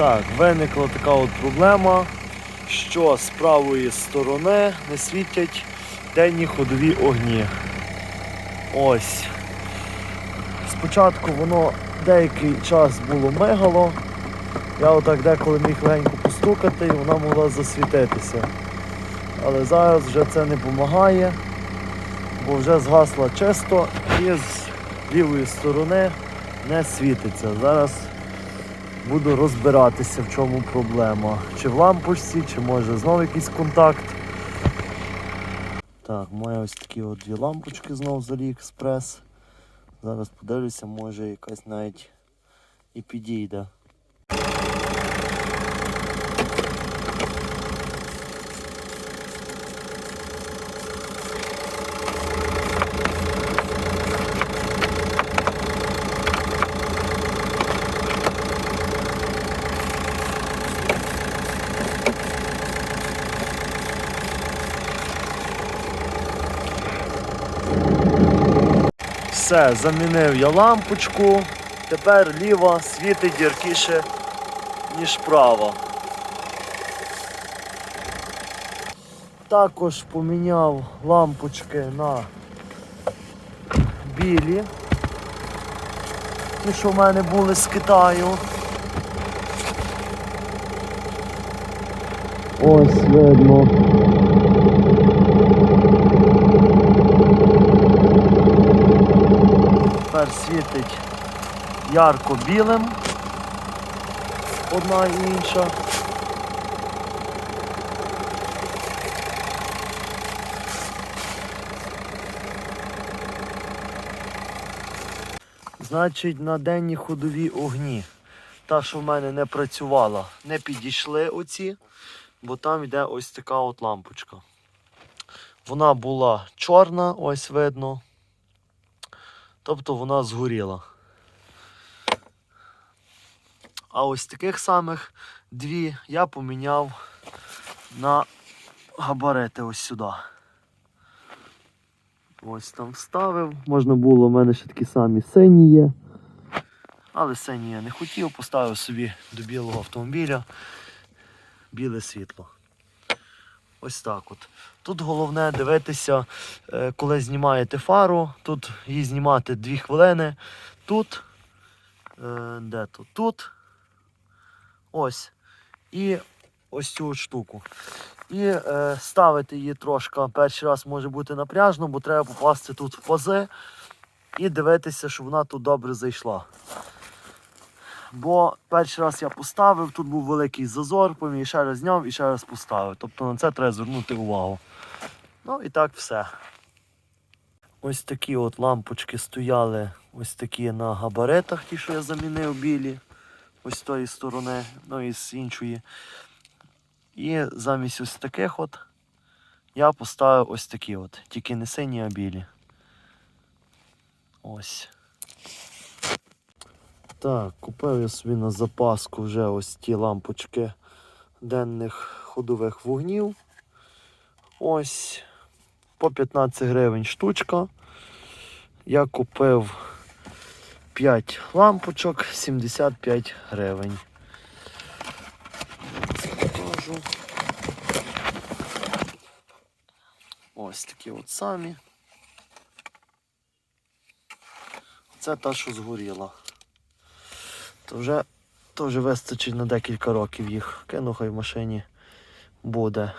Так, виникла така от проблема, що з правої сторони не світять денні ходові огні. Ось. Спочатку воно деякий час було мигало. Я отак деколи міг легенько постукати і вона могла засвітитися. Але зараз вже це не допомагає, бо вже згасла чисто і з лівої сторони не світиться. Зараз буду розбиратися, в чому проблема. Чи в лампочці, чи може знову якийсь контакт. Так, маю ось такі от дві лампочки знову з AliExpress. Зараз подивлюся, може якась навіть і підійде. Все, замінив я лампочку. Тепер ліва світить яркіше, ніж права. Також поміняв лампочки на білі. Ті, що в мене були з Китаю. Ось видно. Тепер світить ярко білим. Одна і інша. Значить, на денні ходові огні. Та, що в мене не працювала, не підійшли оці, бо там йде ось така от лампочка. Вона була чорна, ось видно. Тобто вона згоріла. А ось таких самих дві я поміняв на габарити ось сюди. Ось там вставив. Можна було, в мене ще такі самі сині є. Але сині я не хотів, поставив собі до білого автомобіля біле світло. Ось так от. Тут головне дивитися, е, коли знімаєте фару. Тут її знімати 2 хвилини. Тут. е, Де тут? Тут. Ось. І ось цю от штуку. І е, ставити її трошки перший раз може бути напряжно, бо треба попасти тут в пази і дивитися, щоб вона тут добре зайшла. Бо перший раз я поставив, тут був великий зазор, потім ще раз зняв і ще раз поставив. Тобто на це треба звернути увагу. Ну і так все. Ось такі от лампочки стояли ось такі на габаритах, ті, що я замінив білі. Ось з тої сторони, ну і з іншої. І замість ось таких от я поставив ось такі от. Тільки не сині, а білі. Ось. Так, купив я собі на запаску вже ось ті лампочки денних ходових вогнів. Ось по 15 гривень штучка. Я купив 5 лампочок, 75 гривень. Покажу. Ось такі от самі. Це та, що згоріла. То вже, то вже вистачить на декілька років їх. Кину хай в машині буде.